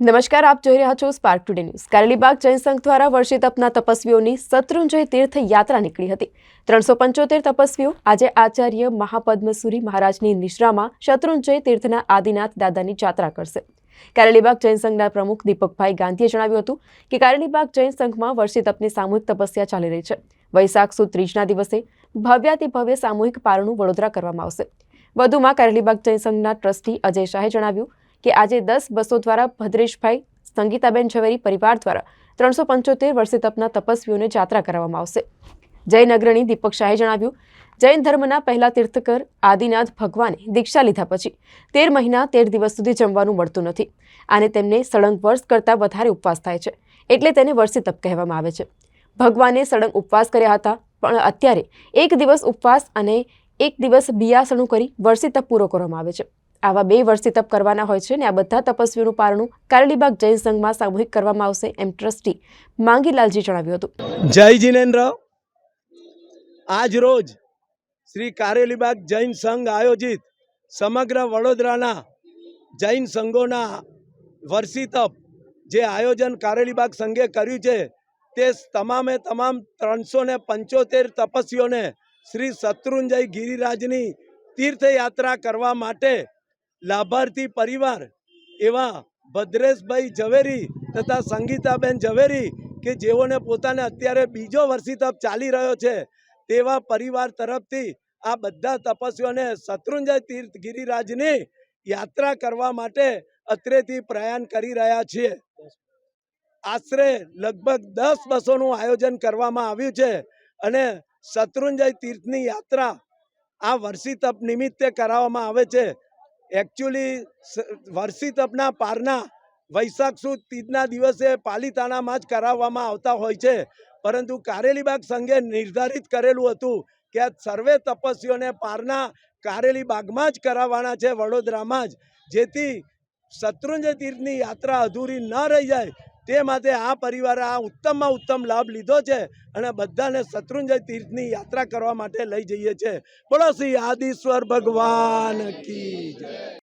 નમસ્કાર, આપ જોઈ રહ્યા છો Spark today news Karelibaug Jain સંઘ દ્વારા વર્ષે તપના તપસ્વીઓની શત્રુંજય તીર્થ યાત્રા નીકળી હતી. ત્રણસો પંચોતેર તપસ્વીઓ આજે આચાર્ય મહાપદ્મસુરી મહારાજની નિશ્રામાં શત્રુંજય તીર્થના આદિનાથ દાદાની યાત્રા કરશે. કારેલીબાગ જૈન સંઘના પ્રમુખ દીપકભાઈ ગાંધીએ જણાવ્યું હતું કે કારેલીબાગ જૈન સંઘમાં વર્ષી તપની સામૂહિક તપસ્યા ચાલી રહી છે. વૈશાખ સુદ ત્રીજના દિવસે ભવ્યાતિ ભવ્ય સામૂહિક પારણું વડોદરા કરવામાં આવશે. વધુમાં કારેલીબાગ જૈન સંઘના ટ્રસ્ટી અજય શાહે જણાવ્યું કે આજે દસ બસો દ્વારા ભદ્રેશભાઈ, સંગીતાબેન ઝવેરી પરિવાર દ્વારા ત્રણસો પંચોતેર વર્ષે તપના તપસ્વીઓને જાત્રા કરાવવામાં આવશે. જૈન અગ્રણી દીપક શાહે જણાવ્યું, જૈન ધર્મના પહેલા તીર્થકર આદિનાથ ભગવાને દીક્ષા લીધા પછી તેર મહિના તેર દિવસ સુધી જમવાનું મળતું નથી. અને તેમને સળંગ વર્ષ કરતાં વધારે ઉપવાસ થાય છે, એટલે તેને વર્ષી તપ કહેવામાં આવે છે. ભગવાને સળંગ ઉપવાસ કર્યા હતા, પણ અત્યારે એક દિવસ ઉપવાસ અને એક દિવસ બિયાસણું કરી વર્ષી તપ પૂરો કરવામાં આવે છે. આવા બે વર્ષી તપ કરવાના હોય છે અને આ બધા તપસ્વીઓનું પારણું કારેલીબાગ જૈન સંઘમાં સામૂહિક કરવામાં આવશે એમ ટ્રસ્ટી માંગીલાલજી જણાવ્યું હતું. જય જીનેન્દ્ર આજ રોજ શ્રી કારેલીબાગ જૈન સંઘ આયોજિત સમગ્ર વડોદરાના જૈન સંઘોના વર્ષી તપ જે આયોજન કારેલીબાગ સંઘે કર્યું છે તે તમામે તમામ ત્રણસો ને પંચોતેર તપસ્વીઓને શ્રી શત્રુંજય ગિરિરાજની તીર્થયાત્રા કરવા માટે લાભાર્થી પરિવાર એવા ભદ્રેશભાઈ ઝવેરી તથા સંગીતાબેન ઝવેરી કે જેઓને પોતાને અત્યારે બીજો વર્ષી તપ ચાલી રહ્યો છે, તેવા પરિવાર તરફથી આ બધા તપસ્વીઓને શત્રુંજય તીર્થ ગિરિરાજની યાત્રા કરવા માટે અત્રેથી પ્રયાણ કરી રહ્યા છીએ. આશરે લગભગ દસ બસોનું આયોજન કરવામાં આવ્યું છે અને શત્રુંજય તીર્થની યાત્રા આ વર્ષી તપ નિમિત્તે કરાવવામાં આવે છે. એકચ્યુઅલી વર્ષી તપના પારના વૈશાખ સુદ તીજના દિવસે પાલિતાણામાં જ કરાવવામાં આવતા હોય છે. પરંતુ કારેલીબાગ સંઘે નિર્ધારિત કરેલું હતું કે સર્વે તપસ્વીઓને પારના કારેલીબાગમાં જ કરાવવાના છે, વડોદરામાં જ. જેથી શત્રુંજય તીર્થની યાત્રા અધૂરી ન રહી જાય તે માટે આ પરિવારે આ ઉત્તમમાં ઉત્તમ લાભ લીધો છે અને બધાને શત્રુંજય તીર્થની યાત્રા કરવા માટે લઈ જઈએ છીએ બોલો શ્રી આદિશ્વર ભગવાન કી